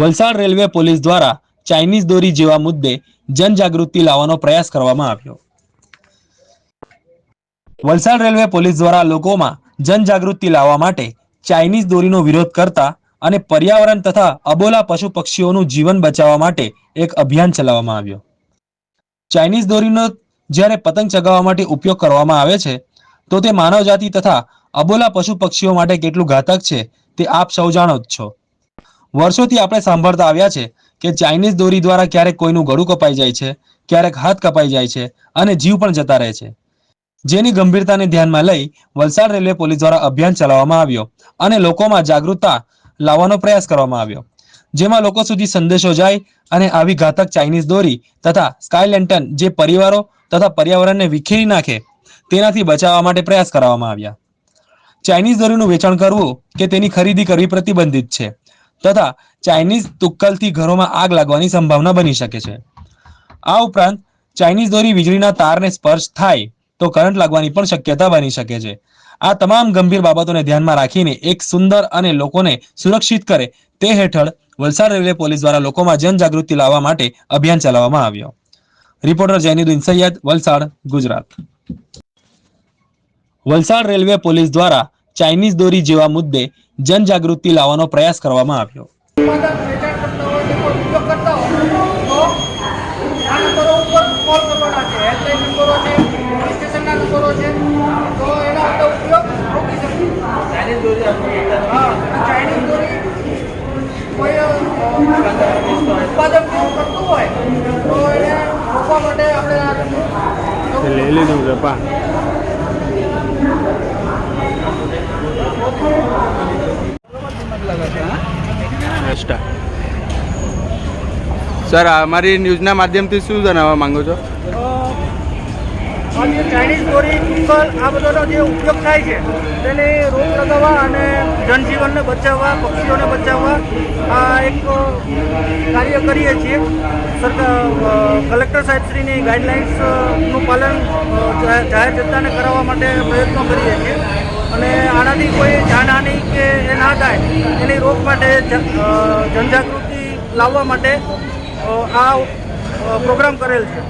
Valsad railway police દ્વારા Chinese દોરી જેવા મુદ્દે જનજાગૃતિ લાવવાનો પ્રયાસ કરવામાં આવ્યો. વલસાડ રેલવે પોલીસ દ્વારા લોકોમાં જનજાગૃતિ લાવવા માટે ચાઇનીઝ દોરીનો વિરોધ કરતા અને પર્યાવરણ તથા અબોલા પશુ પક્ષીઓનું જીવન બચાવવા માટે એક અભિયાન ચલાવવામાં આવ્યો. ચાઇનીઝ દોરીનો જ્યારે પતંગ ચગાવવા માટે ઉપયોગ કરવામાં આવે છે, તો તે માનવજાતિ તથા અબોલા પશુ પક્ષીઓ માટે કેટલું ઘાતક છે તે આપ સૌ જાણો જ છો. વર્ષોથી આપણે સાંભળતા આવ્યા છે કે ચાઇનીઝ દોરી દ્વારા ક્યારેક કોઈનું ગળું કપાઈ જાય છે, ક્યારેક હાથ કપાઈ જાય છે અને જીવ પણ જતા રહે છે. જેની ગંભીરતાને ધ્યાનમાં લઈ વલસાડ રેલવે પોલીસ દ્વારા અભિયાન ચલાવવામાં આવ્યો અને લોકોમાં જાગૃતતા લાવવાનો પ્રયાસ કરવામાં આવ્યો. જેમાં લોકો સુધી સંદેશો જાય અને આવી ઘાતક ચાઇનીઝ દોરી તથા સ્કાય લેન્ટન જે પરિવારો તથા પર્યાવરણને વિખેરી નાખે તેનાથી બચાવવા માટે પ્રયાસ કરવામાં આવ્યા. ચાઇનીઝ દોરીનું વેચાણ કરવું કે તેની ખરીદી કરવી પ્રતિબંધિત છે. તથા ચાઇનીઝ તુક્કલથી ઘરોમાં આગ લાગવાની સંભાવના બની શકે છે. આ ઉપરાંત, ચાઇનીઝ દોરી વીજળીના તારને સ્પર્શ થાય તો કરંટ લાગવાની પણ શક્યતા બની શકે છે. આ તમામ ગંભીર બાબતોને ધ્યાનમાં રાખીને એક સુંદર અને લોકોને સુરક્ષિત કરે તે હેઠળ વલસાડ રેલવે પોલીસ દ્વારા લોકોમાં જનજાગૃતિ લાવવા માટે અભિયાન ચલાવવામાં આવ્યો. Reporter Jainuddin Saiyed, Valsad, Gujarat. Valsad railway police દ્વારા ચાઇનીઝ દોરી જેવા મુદ્દે જનજાગૃતિ લાવવાનો પ્રયાસ કરવામાં આવ્યો. લઈ લીધું છે પા. સર અમારી ન્યૂઝના માધ્યમથી શું જણાવવા માંગો છો? ચાઇનીઝ દોરી તુક્કલ આ બધાનો જે ઉપયોગ થાય છે, તેને રોગ લગાવવા અને જનજીવનને બચાવવા, પક્ષીઓને બચાવવા, આ એક કાર્ય કરીએ છીએ. સરકાર કલેક્ટર સાહેબશ્રીની ગાઈડલાઇન્સનું પાલન જાહેર જનતાને કરાવવા માટે પ્રયત્નો કરીએ છીએ. અને આનાથી કોઈ જાનહાનિ કે એ ના થાય, એની રોક માટે જનજાગૃતિ લાવવા માટે આ પ્રોગ્રામ કરેલ છે.